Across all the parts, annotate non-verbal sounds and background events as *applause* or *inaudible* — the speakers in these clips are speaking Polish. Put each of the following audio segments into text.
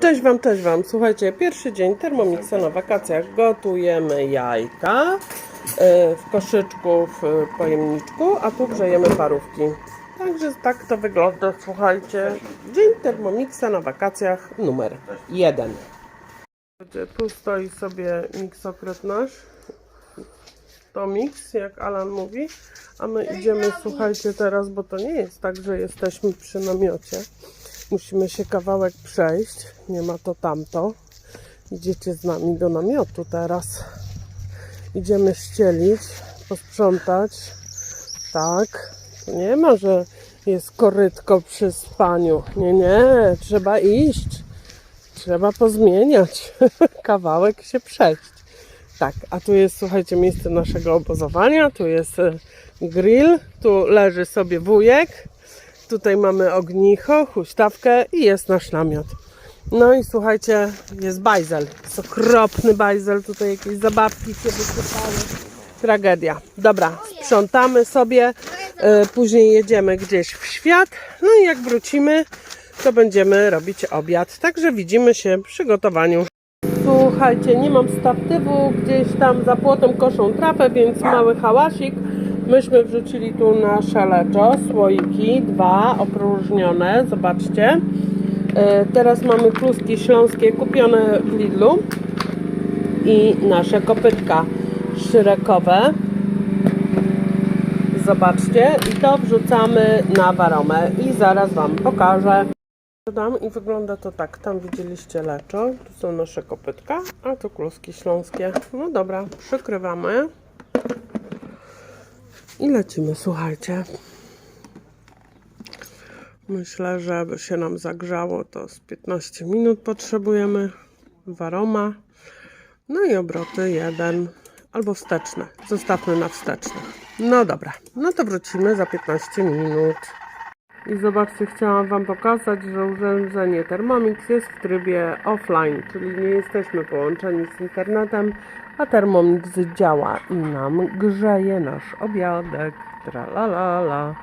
Cześć Wam, cześć Wam. Słuchajcie, pierwszy dzień Thermomixa na wakacjach. Gotujemy jajka e, w koszyczku, w e, pojemniczku, a tu grzejemy parówki. Także tak to wygląda, słuchajcie. Dzień Thermomixa na wakacjach numer jeden. Tu stoi sobie miksokret nasz. To mix, jak Alan mówi. A my idziemy, słuchajcie, teraz, bo to nie jest tak, że jesteśmy przy namiocie. Musimy się kawałek przejść. Nie ma to tamto. Idziecie z nami do namiotu teraz. Idziemy ścielić, posprzątać. Tak. Nie ma, że jest korytko przy spaniu. Nie, nie. Trzeba iść. Trzeba pozmieniać. *laughs* Kawałek się przejść. Tak, a tu jest, słuchajcie, miejsce naszego obozowania. Tu jest e, grill. Tu leży sobie wujek. Tutaj mamy ognicho, huśtawkę i jest nasz namiot. No i słuchajcie, jest bajzel. Jest okropny bajzel. Tutaj jakieś zabawki się wysypały. Tragedia. Dobra, sprzątamy sobie. e, Później jedziemy gdzieś w świat. No i jak wrócimy, to będziemy robić obiad. Także widzimy się w przygotowaniu. Słuchajcie, nie mam statywu, gdzieś tam za płotem koszą trafę, więc mały hałasik. Myśmy wrzucili tu nasze leczo, słoiki, dwa opróżnione, zobaczcie. E, Teraz mamy kluski śląskie kupione w Lidlu i nasze kopytka szyrekowe. Zobaczcie, i to wrzucamy na waromę i zaraz Wam pokażę. Dodam i wygląda to tak. Tam widzieliście leczo, tu są nasze kopytka, a tu kluski śląskie. No dobra, przykrywamy. I lecimy, słuchajcie. Myślę, że żeby się nam zagrzało, to z 15 minut potrzebujemy waroma. No i obroty jeden albo wsteczne. Zostawmy na wstecznych. No dobra, no to wrócimy za 15 minut. I zobaczcie, chciałam Wam pokazać, że urządzenie Thermomix jest w trybie offline, czyli nie jesteśmy połączeni z internetem, a Thermomix działa i nam grzeje nasz obiadek. Tralalala.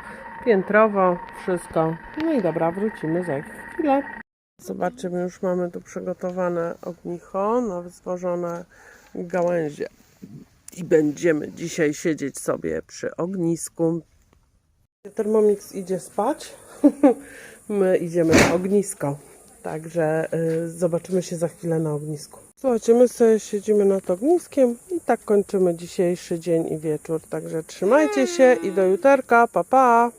Piętrowo, wszystko. No i dobra, wrócimy za chwilę. Zobaczcie, my już mamy tu przygotowane ognicho na zwożone gałęzie. I będziemy dzisiaj siedzieć sobie przy ognisku. Thermomix idzie spać. *laughs* My idziemy na ognisko. Także y, zobaczymy się za chwilę na ognisku. Słuchajcie, my sobie siedzimy nad ogniskiem i tak kończymy dzisiejszy dzień i wieczór. Także trzymajcie się i do jutarka. Pa, pa!